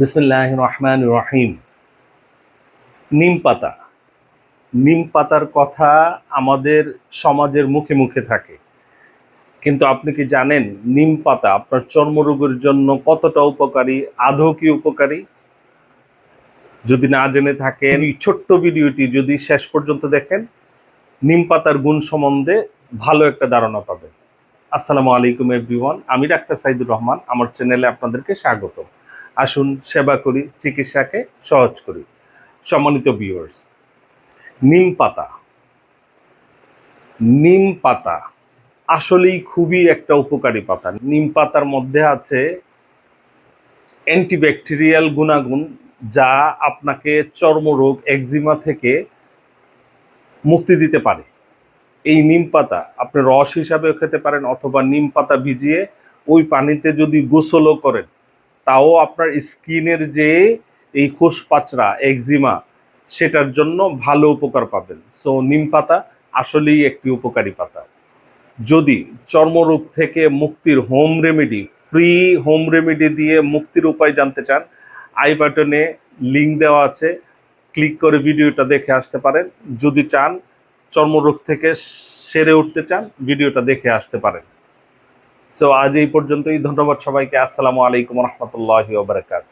বিসমিল্লাহ রহমান রহিম নিম পাতা নিম পাতার কথা আমাদের সমাজের মুখে মুখে থাকে। কিন্তু আপনি কি জানেন নিম পাতা আপনার চর্মরোগের জন্য কতটা উপকারী, আদৌ কি উপকারী? যদি না জেনে থাকেন, এই ছোট্ট ভিডিওটি যদি শেষ পর্যন্ত দেখেন নিম পাতার গুণ সম্বন্ধে ভালো একটা ধারণা পাবেন। আসসালামু আলাইকুম এভরিওয়ান আমি ডাক্তার সাইদুর রহমান, আমার চ্যানেলে আপনাদেরকে স্বাগত আসুন, সেবা করি, চিকিৎসাকে সহজ করি। সম্মানিত ভিউয়ার্স নিম পাতা। নিম পাতা আসলেই খুবই একটা উপকারী পাতা। নিম পাতার মধ্যে আছে অ্যান্টিব্যাকটেরিয়াল গুণাগুণ যা আপনাকে চর্মরোগ একজিমা থেকে মুক্তি দিতে পারে। এই নিম পাতা আপনি রস হিসাবেও খেতে পারেন অথবা নিম পাতা ভিজিয়ে ওই পানিতে যদি গোসলও করেন তাও আপনার স্কিনের যে এই কোষ পাচরা একজিমা, সেটার জন্য ভালো উপকার পাবেন। সো নিম পাতা আসলেই একটি উপকারী পাতা। যদি চর্মরোগ থেকে মুক্তির home remedy free home remedy দিয়ে মুক্তির উপায় জানতে চান আই বাটনে লিঙ্ক দেওয়া আছে। ক্লিক করে ভিডিওটা দেখে আসতে পারেন। যদি চান চর্মরোগ থেকে সেরে উঠতে চান, ভিডিওটা দেখে আসতে পারেন। সো আজ এই পর্যন্তই। ধন্যবাদ সবাইকে। আসসালামু আলাইকুম রহমতুল্লাহ ওবরাকাত